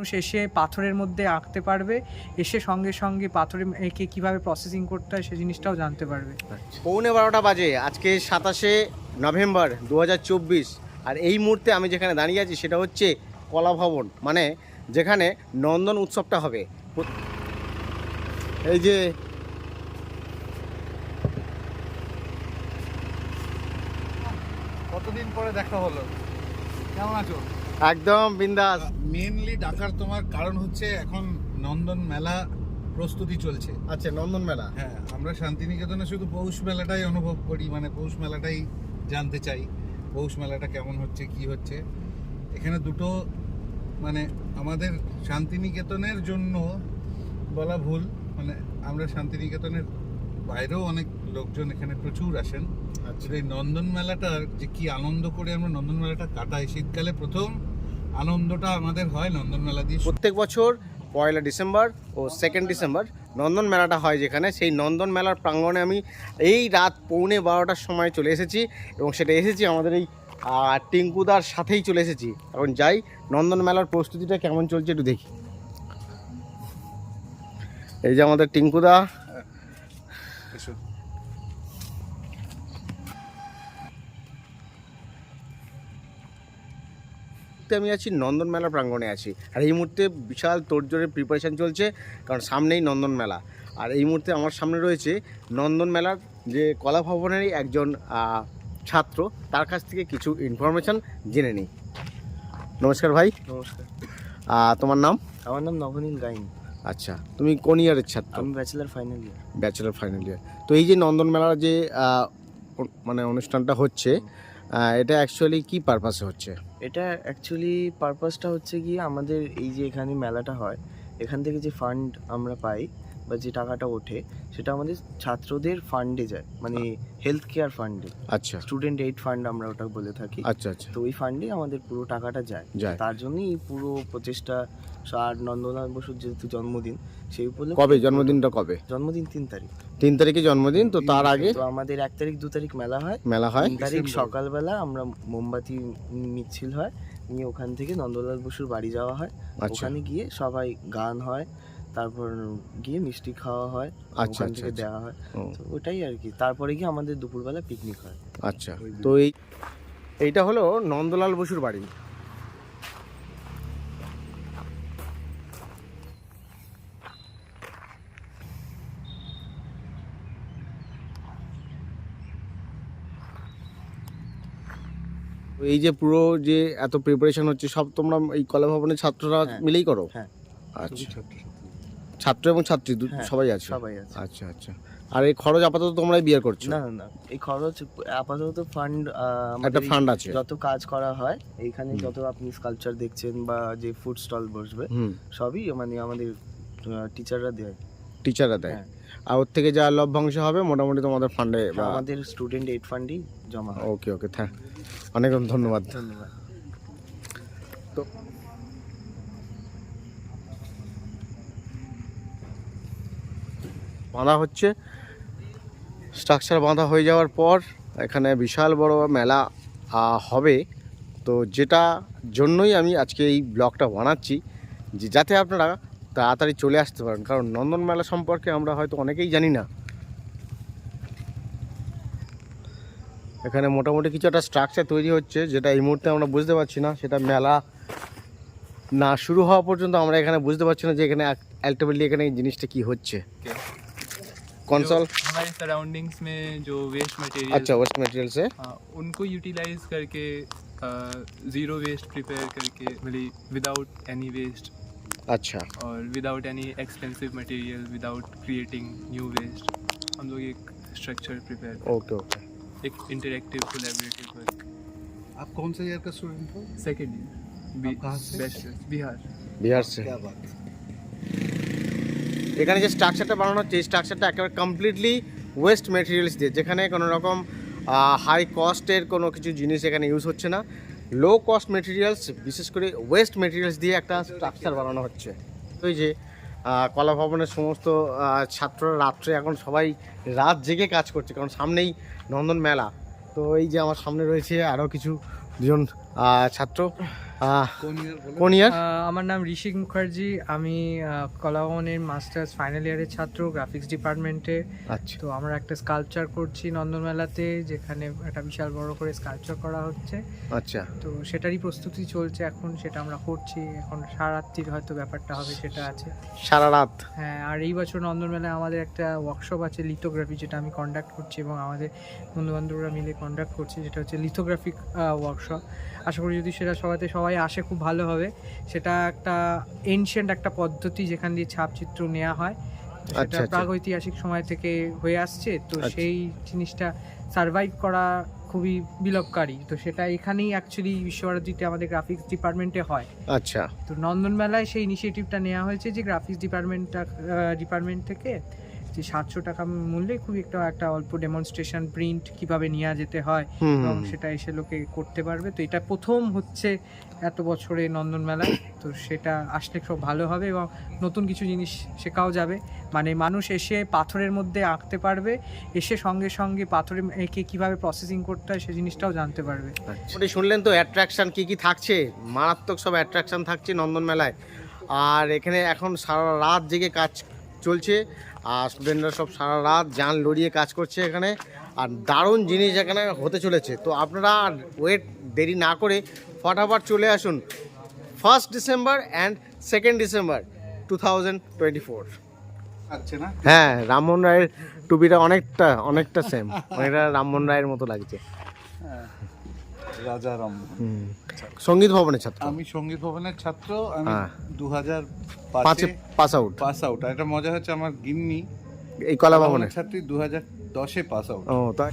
মানুষ এসে পাথরের মধ্যে আঁকতে পারবে এসে সঙ্গে সঙ্গে পাথরে এঁকে কীভাবে প্রসেসিং করতে হয় সে জিনিসটাও জানতে পারবে। পৌনে বারোটা বাজে আজকে সাতাশে নভেম্বর দু হাজার চব্বিশ আর এই মুহূর্তে আমি যেখানে দাঁড়িয়ে আছি সেটা হচ্ছে কলা ভবন মানে যেখানে নন্দন উৎসবটা হবে। এই যে কতদিন পরে দেখা হলো? কেমন আছো? একদম বিন্দাস। মেনলি ডাকার তোমার কারণ হচ্ছে এখন নন্দন মেলা প্রস্তুতি চলছে। আচ্ছা নন্দন মেলা। হ্যাঁ আমরা শান্তিনিকেতনে শুধু পৌষ মেলাটাই অনুভব করি মানে পৌষ মেলাটাই জানতে চাই পৌষ মেলাটা কেমন হচ্ছে কি হচ্ছে। এখানে দুটো মানে আমাদের শান্তিনিকেতনের জন্য বলা ভুল মানে আমরা শান্তিনিকেতনের বাইরেও অনেক লোকজন এখানে প্রচুর আসেন। আচ্ছা। এই নন্দন মেলাটার যে কি আনন্দ করে আমরা নন্দন মেলাটা কাটাই শীতকালে প্রথম আনন্দটা আমাদের হয় নন্দন মেলা দিয়ে প্রত্যেক বছর পয়লা ডিসেম্বর ও সেকেন্ড ডিসেম্বর নন্দন মেলাটা হয় যেখানে। সেই নন্দন মেলার প্রাঙ্গণে আমি এই রাত পৌনে বারোটার সময় চলে এসেছি এবং সেটা এসেছি আমাদের এই টিঙ্কুদার সাথেই চলে এসেছি। এখন যাই নন্দন মেলার প্রস্তুতিটা কেমন চলছে একটু দেখি। এই যে আমাদের টিঙ্কুদা। মুহূর্তে আমি আছি নন্দন মেলা প্রাঙ্গণে আছি। আর এই মুহূর্তে বিশাল তোড়জোড়ের প্রিপারেশান চলছে কারণ সামনেই নন্দন মেলা। আর এই মুহূর্তে আমার সামনে রয়েছে নন্দন মেলার যে কলা ভবনেরই একজন ছাত্র। তার কাছ থেকে কিছু ইনফরমেশন জেনে নিই। নমস্কার ভাই। নমস্কার। তোমার নাম? আমার নাম নবনীল গাইন। আচ্ছা তুমি কোন ইয়ারের ছাত্র? আমি bachelor final year bachelor final year তো এই যে নন্দন মেলার যে মানে অনুষ্ঠানটা হচ্ছে এটা অ্যাকচুয়ালি কি পারপাসে হচ্ছে? এটা অ্যাকচুয়ালি পারপাসটা হচ্ছে কি আমাদের এই যে এখানে মেলাটা হয়, এখান থেকে যে ফান্ড আমরা পাই বা যে টাকাটা ওঠে সেটা আমাদের ছাত্রদের ফান্ডে যায় মানে হেলথ কেয়ার ফান্ডে আচ্ছা। স্টুডেন্ট এইড ফান্ড আমরা ওটা বলে থাকি। আচ্ছা আচ্ছা। তো ওই ফান্ডে আমাদের পুরো টাকাটা যায়। তার জন্যই এই পুরো প্রচেষ্টা আর নন্দলাল বসুর যেহেতু জন্মদিন সেই উপলক্ষে কবে? জন্মদিনটা কবে? জন্মদিন তিন তারিখ। তিন তারিখে জন্মদিন তো তার আগে? তো আমাদের এক তারিখ দু তারিখ মেলা হয়। মেলা হয়। তিন তারিখ সকালবেলা আমরা মোমবাতি মিছিল হয় নিয়ে ওখান থেকে নন্দলাল বসুর বাড়ি যাওয়া হয়। আচ্ছা। ওখানে গিয়ে সবাই গান হয় তারপর গিয়ে মিষ্টি খাওয়া হয় আচ্ছা ওখান আচ্ছা থেকে আচ্ছা। দেওয়া হয়। তো ওটাই আর কি। তারপরে গিয়ে আমাদের দুপুরবেলা পিকনিক হয়। আচ্ছা তো এই এইটা হলো নন্দলাল বসুর বাড়ি। এই যে পুরো যে এত প্রিপারেশন হচ্ছে সব তোমরা এই কলা ভবনের ছাত্ররা হ্যাঁ। মিলেই করো? হ্যাঁ। আচ্ছা। ছাত্র এবং ছাত্রী দু- হ্যাঁ, সবাই আছে? সবাই আছে। আচ্ছা আচ্ছা। আর এই খরচ আপাতত তোমরাই বিয়ার করছ? না না না। এই খরচ আপাতত ফান্ড একটা ফান্ড আছে। যত কাজ করা হয় এইখানে যত আপনি স্কাল্পচার দেখছেন বা যে ফুড স্টল বসবে হুম। সবই মানে আমাদের টিচাররা দেয়। টিচাররা দেয়? হ্যাঁ। আর ওর থেকে যা লভ্যাংশ হবে মোটামুটি তোমাদের ফান্ডে বা আমাদের স্টুডেন্ট এইড ফান্ডই জমা হয়। ওকে ওকে থ্যাংক অনেক ধন্যবাদ। ধন্যবাদ। বাঁধা হচ্ছে। স্ট্রাকচার বাঁধা হয়ে যাওয়ার পর এখানে বিশাল বড় মেলা হবে। তো যেটা জন্যই আমি আজকে এই ব্লগটা বানাচ্ছি, যে যাতে আপনারা তাড়াতাড়ি চলে আসতে পারেন। কারণ নন্দন মেলা সম্পর্কে আমরা হয়তো অনেকেই জানি না। এখানে মোটামুটি কিছু একটা স্ট্রাকচার তৈরি হচ্ছে, যেটা এই মুহূর্তে আমরা বুঝতে পারছি না। সেটা মেলা না শুরু হওয়া পর্যন্ত আমরা এখানে বুঝতে পারছি না যে এখানে আলটিমেটলি এখানে এই জিনিসটা কি হচ্ছে। कौन सा? हमारे सराउंडिंग्स में जो वेस्ट मटेरियल अच्छा वेस्ट मटेरियल से? हाँ, उनको यूटिलाइज करके ज़ीरो वेस्ट प्रिपेयर करके मतलब विदाउट एनी वेस्ट अच्छा। और without any expensive material without creating new waste हम लोग एक स्ट्रक्चर प्रिपेयर ओके ओके एक इंटरेक्टिव कोलेबरेटिव वर्क आप कौन से ईयर का स्टूडेंट हो? सेकेंड ईयर बिहार बिहार बिहार से। क्या बात है। এখানে যে স্ট্রাকচারটা বানানো হচ্ছে, এই স্ট্রাকচারটা একেবারে কমপ্লিটলি ওয়েস্ট মেটেরিয়ালস দিয়ে, যেখানে কোনো রকম হাই কস্টের কোনো কিছু জিনিস এখানে ইউজ হচ্ছে না। লো কস্ট মেটেরিয়ালস বিশেষ করে ওয়েস্ট মেটেরিয়ালস দিয়ে একটা স্ট্রাকচার বানানো হচ্ছে। ওই যে কলা ভবনের সমস্ত ছাত্ররা রাত্রে এখন সবাই রাত জেগে কাজ করছে, কারণ সামনেই নন্দন মেলা। তো এই যে আমার সামনে রয়েছে আরও কিছু দুজন ছাত্র। কোন ইয়ার আমার নাম ঋষিক মুখার্জি। আমি কলাভবনের মাস্টার্স ফাইনাল ইয়ারের ছাত্র গ্রাফিক্স ডিপার্টমেন্টে আচ্ছা। তো আমরা একটা স্কাল্পচার করছি নন্দনমেলাতে যেখানে একটা বিশাল বড় করে স্কাল্পচার করা হচ্ছে। আচ্ছা। তো সেটারই প্রস্তুতি চলছে এখন সেটা আমরা করছি। এখন সারাত্রির হয়তো ব্যাপারটা হবে সেটা আছে। সারা রাত হ্যাঁ আর এই বছর নন্দনমেলায় আমাদের একটা ওয়ার্কশপ আছে লিথোগ্রাফি যেটা আমি কন্ডাক্ট করছি এবং আমাদের বন্ধুবান্ধবরা মিলে কন্ডাক্ট করছি যেটা হচ্ছে লিথোগ্রাফিক ওয়ার্কশপ আশা করি যদি সেটা সবাইতে সবাই আসে খুব ভালো হবে। সেটা একটা এনশিয়েন্ট একটা পদ্ধতি যেখান দিয়ে ছাপচিত্র নেওয়া হয়। তো আচ্ছা, সেটা আচ্ছা। প্রাগৈতিহাসিক সময় থেকে হয়ে আসছে তো আচ্ছা। সেই জিনিসটা সার্ভাইভ করা খুবই বিলোপকারী। তো সেটা এখানেই অ্যাকচুয়ালি বিশ্বভারতীতে আমাদের গ্রাফিক্স ডিপার্টমেন্টে হয়। আচ্ছা। তো নন্দন মেলায় সেই ইনিশিয়েটিভটা নেওয়া হয়েছে যে গ্রাফিক্স ডিপার্টমেন্টটা ডিপার্টমেন্ট থেকে যে সাতশো টাকা মূল্যে খুব একটা একটা অল্প ডেমনস্ট্রেশন প্রিন্ট কীভাবে নেওয়া যেতে হয় এবং সেটা এসে লোকে করতে পারবে। তো এটা প্রথম হচ্ছে এত বছরে নন্দন মেলায় তো সেটা আসলে খুব ভালো হবে এবং নতুন কিছু জিনিস শেখাও যাবে। মানে মানুষ এসে পাথরের মধ্যে আঁকতে পারবে এসে সঙ্গে সঙ্গে পাথরে এঁকে কীভাবে প্রসেসিং করতে হয় সেই জিনিসটাও জানতে পারবে। মোটামুটি শুনলেন তো অ্যাট্রাকশন কি কি থাকছে? মারাত্মক সব অ্যাট্রাকশন থাকছে নন্দন মেলায়। আর এখানে এখন সারা রাত জেগে কাজ চলছে। আর স্টুডেন্টরা সব সারা রাত যান লড়িয়ে কাজ করছে এখানে। আর দারুণ জিনিস এখানে হতে চলেছে। তো আপনারা ওয়েট দেরি না করে ফটাফট চলে আসুন first December and second December two thousand twenty four আচ্ছা না? হ্যাঁ রামমোহন রায়ের টুপিটা অনেকটা অনেকটা সেম অনেকটা রামমোহন রায়ের মতো লাগছে। রাজা রাম সংগীত ভবনের ছাত্র। আমি সংগীত ভবনের ছাত্র আমি হ্যাঁ। দু হাজার পাঁচে পাঁচে পাস আউট। Pass out. একটা মজা হচ্ছে আমার গিন্নি। এই কলা ভবনের ছাত্রী দু হাজার দশে পাস আউট। ও তাই?